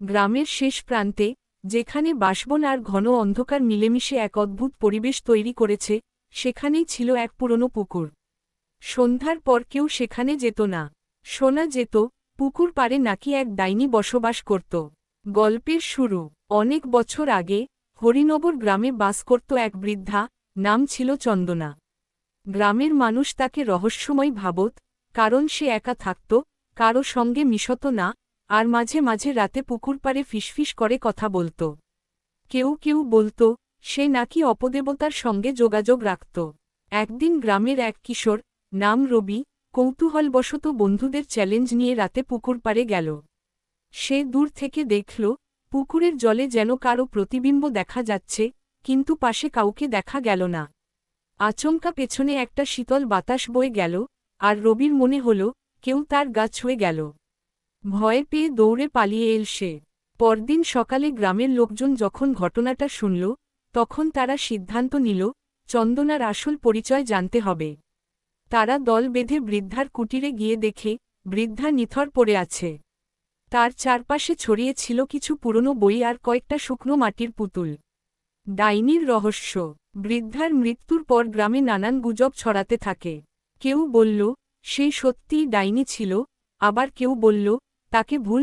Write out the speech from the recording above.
গ্রামের শেষ প্রান্তে, যেখানে বাসবন আর ঘন অন্ধকার মিলেমিশে এক অদ্ভুত পরিবেশ তৈরি করেছে, সেখানেই ছিল এক পুরনো পুকুর। সন্ধ্যার পর কেউ সেখানে যেত না। শোনা যেত, পুকুর পারে নাকি এক ডাইনি বসবাস করত। গল্পের শুরু। অনেক বছর আগে, হরিনগর গ্রামে বাস করত এক বৃদ্ধা, নাম ছিল চন্দনা। গ্রামের মানুষ তাকে রহস্যময় ভাবত, কারণ সে একা থাকত, কারও সঙ্গে মিশত না আর মাঝে মাঝে রাতে পুকুর পাড়ে ফিসফিস করে কথা বলত। কেউ কেউ বলত, সে নাকি অপদেবতার সঙ্গে যোগাযোগ রাখত। একদিন গ্রামের এক কিশোর, নাম রবি, কৌতূহলবশত বন্ধুদের চ্যালেঞ্জ নিয়ে রাতে পুকুর পাড়ে গেল। সে দূর থেকে দেখল, পুকুরের জলে যেন কারও প্রতিবিম্ব দেখা যাচ্ছে, কিন্তু পাশে কাউকে দেখা গেল না। আচমকা পেছনে একটা শীতল বাতাস বয়ে গেল, আর রবির মনে হল, কেউ তার গা ছুঁয়ে গেল। ভয়ে পেয়ে দৌড়ে পালিয়ে এল সে। পরদিন সকালে গ্রামের লোকজন যখন ঘটনাটা শুনল, তখন তারা সিদ্ধান্ত নিল, চন্দনার আসল পরিচয় জানতে হবে। তারা দল বেঁধে বৃদ্ধার কুটিরে গিয়ে দেখে, বৃদ্ধা নিথর পড়ে আছে। তার চারপাশে ছড়িয়ে ছিল কিছু পুরনো বই আর কয়েকটা শুকনো মাটির পুতুল। ডাইনির রহস্য, বৃদ্ধার মৃত্যুর পর গ্রামে নানান গুজব ছড়াতে থাকে। কেউ বলল সেই সত্যিই ডাইনি ছিল। আবার কেউ বলল তাকে ভুল